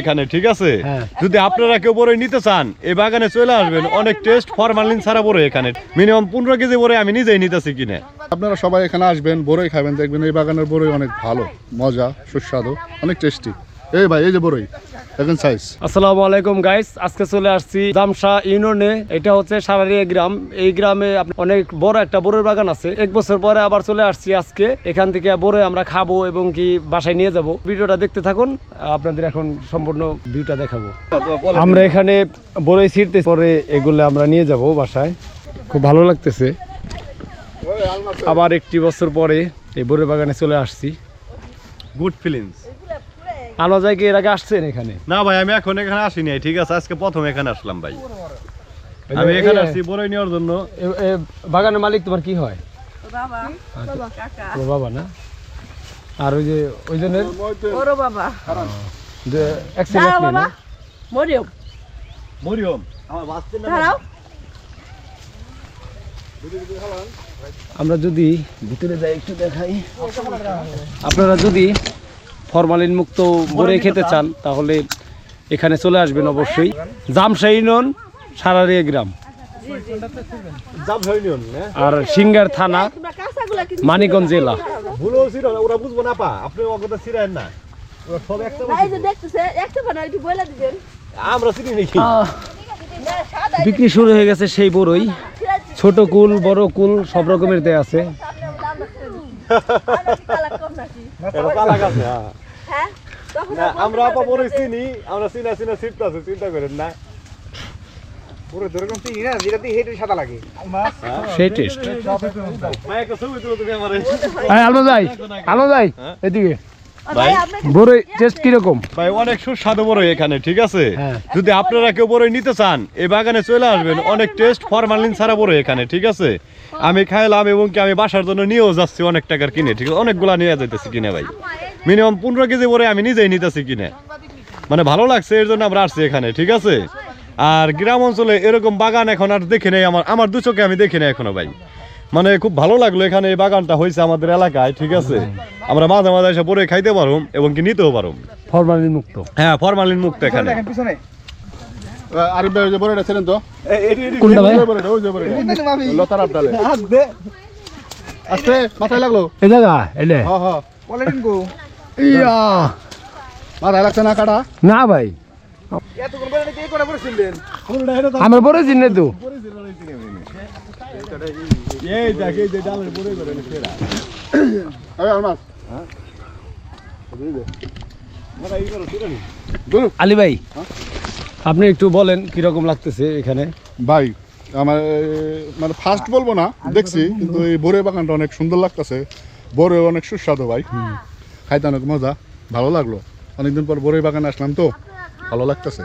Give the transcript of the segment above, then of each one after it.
এখানে ঠিক আছে? হ্যাঁ। যদি আপনারা কেউ বড় নিতে চান এই বাগানে চলে আসবেন। অনেক টেস্ট ফরমালিন ছাড়া বড় এখানে। মিনিমাম পনেরো কেজি বড় আমি নিজেই নিতেছি কিনে। আপনারা সবাই এখানে আসবেন বড়ই খাবেন দেখবেন এই বাগানের বড়ই অনেক ভালো মজা সুস্বাদু অনেক টেস্টি। এই ভাই এই যে বড়ই সাইজ আসসালামু আলাইকুম গাইস আজকে চলে আসছি জামশা ইউনিয়নে। এটা হচ্ছে সারারিয়া গ্রাম। এই গ্রামে অনেক বড় একটা বড়ের বাগান আছে। এক বছর পরে আবার চলে আসছি আজকে। এখান থেকে বড়ে আমরা খাব এবং কি বাসায় নিয়ে যাব। ভিডিওটা দেখতে থাকুন। আপনাদের এখন সম্পূর্ণ ভিউটা দেখাবো। আমরা এখানে বড়ই ছিঁড়তে পরে এগুলো আমরা নিয়ে যাব বাসায়। খুব ভালো লাগতেছে। আবার একটি বছর পরে এই বড়ের বাগানে চলে আসছি। গুড ফিলিংস আলো যায় কি এর আগে আসছেন এখানে? না ভাই আমি এখন এখানে আসিনি ঠিক আছে? আজকে প্রথম এখানে আসলাম ভাই। আমি এখানে আসছি বড়ই নেওয়ার জন্য। বাগানের মালিক তোমার কি হয়? বাবা। বাবা না? আর ওই যে ওই জনের বড় বাবা। যে না? বাবা। মরিয়ম। মরিয়ম আমার বাঁচতে না? দাঁড়াও। আমরা যদি ভিতরে যাই একটু দেখাই। আপনারা যদি ফরমালিন মুক্ত গড়ে খেতে চান তাহলে এখানে চলে আসবেন অবশ্যই। জামশাই নন সারারিয়া গ্রাম। আর সিঙ্গার থানা মানিকগঞ্জ জেলা। ভুলো ছিল না ওরা বুঝব না পা আপনি অগতা ছিলেন না। ওরা সব একটা না, এই যে দেখতেছে একটা বানা একটু বলে দিবেন। আমরা চিনি নাকি? আহ, না, সাদা বিক্রি শুরু হয়ে গেছে সেই বড়ই। ছোট কুল বড় কুল সব রকমের দেয়া আছে। না আমরা আপা পারবেন চিনি আমরা চিনা চিনা সিট আছে চিন্তা করেন না। পুরো যেরকম চিনি না যেটা হেঁটে সাদা লাগে। সেই টেস্ট ভাই একটা ছবি তুলো তুমি আমারে। আলো যাই আলো যাই এদিকে। ভাই বড়ই টেস্ট কীরকম? ভাই অনেক সুস্বাদু বড় এখানে ঠিক আছে? হ্যাঁ। যদি আপনারা কেউ বড় নিতে চান এই বাগানে চলে আসবেন অনেক টেস্ট ফরমালিন ছাড়া বড় এখানে ঠিক আছে? আমি খাইলাম এবং কি আমি বাসার জন্য নিয়েও যাচ্ছি অনেক টাকার কিনে ঠিক আছে? অনেকগুলা নিয়ে যাইতেছি কিনে ভাই। মিনিমাম পনেরো কেজি বড় আমি নিজেই নিতেছি কিনে মানে ভালো লাগছে এর জন্য আমরা আসছি এখানে ঠিক আছে আর গ্রাম অঞ্চলে এরকম বাগান এখন আর দেখি নাই আমার আমার দু চোখে আমি দেখি নাই এখনও ভাই মানে খুব ভালো লাগল এখানে এই বাগানটা হয়েছে আমাদের এলাকায় ঠিক আছে আমরা মাঝে মাঝে এসে পরে খাইতে পারুম এবং কি নিতেও পারুম ফরমালিন মুক্ত হ্যাঁ ফরমালিন মুক্ত এখানে ভাই ওই যে ছিলেন তো কোনটা ভাই ওই যে। লতার আস্তে মাথায় লাগল এ জায়গা এলে হ হ পলিটিন গো ইয়া। লাগছে না কাটা? না ভাই। আমার চিনে তো। আলী ভাই আপনি একটু বলেন কীরকম লাগতেছে এখানে? ভাই আমার মানে ফার্স্ট বলব না দেখছি কিন্তু এই বড়ই বাগানটা অনেক সুন্দর লাগতেছে। বড়ই অনেক সুস্বাদু ভাই। খাইতে অনেক মজা ভালো লাগল। অনেকদিন পর বড়ই বাগানে আসলাম তো ভালো লাগতেছে।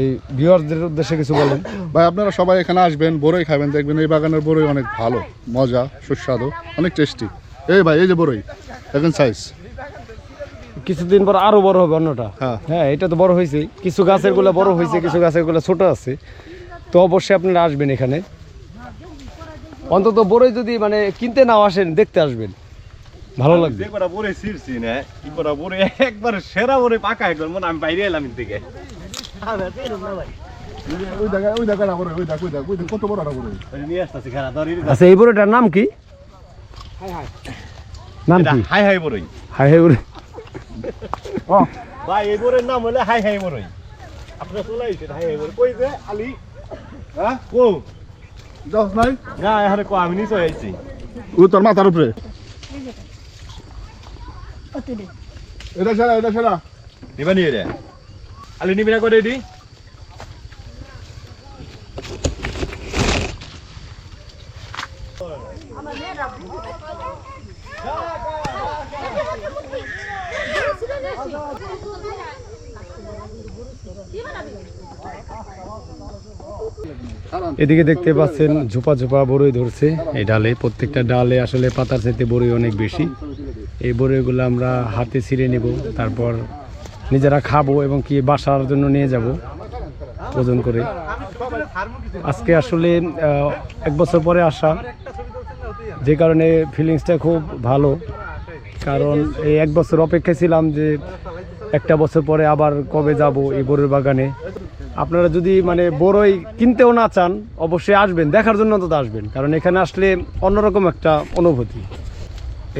এই ভিউয়ারদের উদ্দেশ্যে কিছু বলেন। ভাই আপনারা সবাই এখানে আসবেন বড়ই খাবেন দেখবেন এই বাগানের বড়ই অনেক ভালো মজা সুস্বাদু অনেক টেস্টি। এই ভাই এই যে বড়ই দেখেন সাইজ কিছুদিন পর আরও বড় হবে অন্যটা। হ্যাঁ। হ্যাঁ এটা তো বড় হয়েছে। কিছু গাছেরগুলো বড় হয়েছে কিছু গাছেরগুলো ছোট আছে। তো অবশ্যই আপনারা আসবেন এখানে। অন্তত বড়ই যদি মানে কিনতে নাও আসেন দেখতে আসবেন। ভালো লাগবে। যে কটা পরে ছিড়ছি না কি কটা পরে একবার সেরা পরে পাকা একবার মনে আমি বাইরে এলাম থেকে ওই দেখা ওই দেখা বড়ই ওই দেখ ওই দেখ ওই দেখ কত বড় একটা বড়ই ওই নিয়ে আসতেছি খানা ধরি আচ্ছা এই বড়টার নাম কি? নাম কি? হাই হাই বড়ই। হাই হাই বড়ি ভাই এই বড়ের নাম হলে হাই হাই বড়ই। আপনার চলে আইছেন হাই হাই বড়ই। কই যে আলি? হ্যাঁ? কো? যাস নাই? না এখানে কো আমি নিচে আইছি। ও তোর মাথার উপরে। এটা সেরা এটা সেরা নিবা নিয়ে রে আলি নিবি না করে দি। এদিকে দেখতে পাচ্ছেন ঝোপা ঝোপা বড়ই ধরছে। এই ডালে প্রত্যেকটা ডালে আসলে পাতার চাইতে বড়ই অনেক বেশি। এই বড়ইগুলো আমরা হাতে ছিঁড়ে নেব, তারপর নিজেরা খাব এবং কি বাসার জন্য নিয়ে যাব ওজন করে। আজকে আসলে এক বছর পরে আসা। যে কারণে ফিলিংসটা খুব ভালো। কারণ এই এক বছর অপেক্ষায় ছিলাম যে একটা বছর পরে আবার কবে যাব এই বড়ই বাগানে। আপনারা যদি মানে বড়ই কিনতেও না চান, অবশ্যই আসবেন, দেখার জন্য অন্তত আসবেন। কারণ এখানে আসলে অন্যরকম একটা অনুভূতি।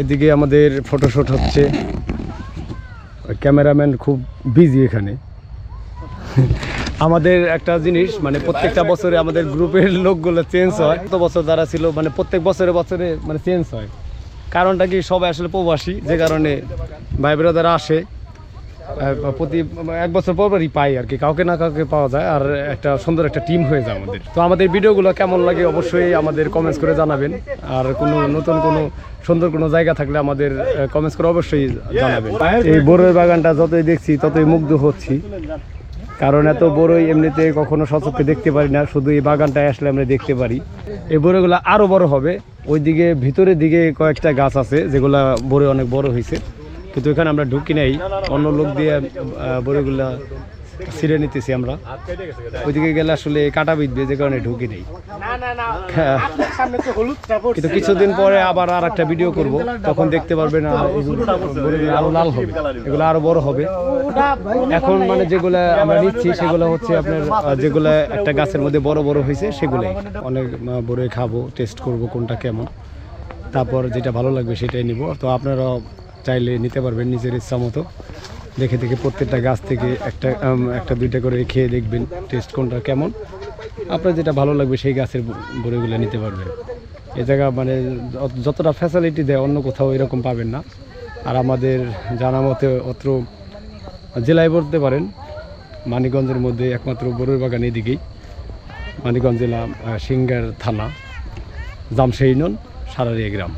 এদিকে আমাদের ফটোশ্যুট হচ্ছে। ক্যামেরাম্যান খুব বিজি এখানে। আমাদের একটা জিনিস মানে প্রত্যেকটা বছরে আমাদের গ্রুপের লোকগুলো চেঞ্জ হয়। গত বছর যারা ছিল মানে প্রত্যেক বছরে বছরে মানে চেঞ্জ হয়। কারণটা কি? সবাই আসলে প্রবাসী, যে কারণে ভাই ব্রাদার আসে। প্রতি এক বছর পর পরই পাই আর কি। কাউকে না কাউকে পাওয়া যায় আর একটা সুন্দর একটা টিম হয়ে যায় আমাদের। তো আমাদের ভিডিওগুলো কেমন লাগে অবশ্যই আমাদের কমেন্টস করে জানাবেন। আর কোনো নতুন কোনো সুন্দর কোনো জায়গা থাকলে আমাদের কমেন্টস করে অবশ্যই জানাবেন। এই বড়ের বাগানটা যতই দেখছি, ততই মুগ্ধ হচ্ছি। কারণ এত বড়ই এমনিতে কখনো সচক্ষে দেখতে পারি না। শুধু এই বাগানটায় আসলে আমরা দেখতে পারি। এই বড়গুলো আরও বড় হবে। ওইদিকে ভিতরের দিকে কয়েকটা গাছ আছে, যেগুলা বড়ে অনেক বড় হয়েছে। কিন্তু এখানে আমরা ঢুকি নাই। অন্য লোক দিয়ে বড়িগুলা ছিঁড়ে নিতেছি আমরা। ওইদিকে গেলে আসলে কাটা বিঁধবে, যে কারণে ঢুকি নেই। কিন্তু কিছুদিন পরে আবার আর একটা ভিডিও করব। তখন দেখতে পারবেন আর লাল হবে। এগুলো আরও বড় হবে। এখন মানে যেগুলো আমরা নিচ্ছি, সেগুলো হচ্ছে আপনার যেগুলো একটা গাছের মধ্যে বড় বড় হয়েছে, সেগুলোই। অনেক বড়ই খাব টেস্ট করব কোনটা কেমন। তারপর যেটা ভালো লাগবে সেটাই নিব। তো আপনারা চাইলে নিতে পারবেন নিজের ইচ্ছা মতো। দেখে দেখে প্রত্যেকটা গাছ থেকে একটা একটা, দুইটা করে খেয়ে দেখবেন টেস্ট কোনটা কেমন। আপনার যেটা ভালো লাগবে সেই গাছের বড়িগুলো নিতে পারবেন। এ জায়গা মানে যতটা ফ্যাসিলিটি দেয় অন্য কোথাও এরকম পাবেন না। আর আমাদের জানা মতে অত্র জেলায় বলতে পারেন, মানিকগঞ্জের মধ্যে একমাত্র বড়ুর বাগান এদিকেই। মানিকগঞ্জ জেলা সিঙ্গার থানা, জামশেইনন, সারারিয়া গ্রাম।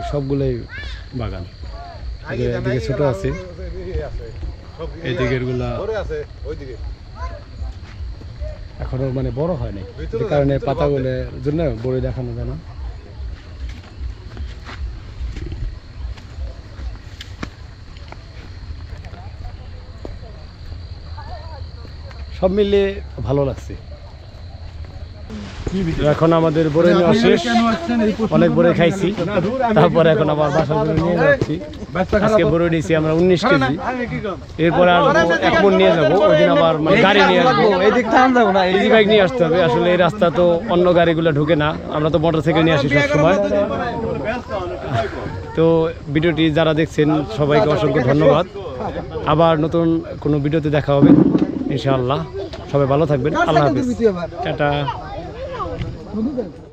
সবগুলোই বাগান। এদিকে- ছোট আছে। এই দিকেরগুলা এখনও মানে বড় হয় নাই। যে কারণে পাতাগুলোর জন্য বড়ি দেখানো যায় না। সব মিলিয়ে ভালো লাগছে। এখন আমাদের বড়ে নেওয়া শেষ। অনেক বড়ে খাইছি। তারপরে এখন আবার বাসা করে নিয়ে যাচ্ছি। আজকে বড়ে নিয়েছি আমরা উনিশ কেজি। এরপরে আর এক মন নিয়ে যাব ওই দিন আবার মানে গাড়ি নিয়ে আসব ইজি বাইক নিয়ে আসতে হবে। আসলে এই রাস্তা তো অন্য গাড়িগুলো ঢুকে না। আমরা তো মোটর সাইকেল নিয়ে আসি সবসময়। তো ভিডিওটি যারা দেখছেন সবাইকে অসংখ্য ধন্যবাদ। আবার নতুন কোনো ভিডিওতে দেখা হবে ইনশাআল্লাহ। সবাই ভালো থাকবেন। আল্লাহ হাফিজ। টাটা। ¿Dónde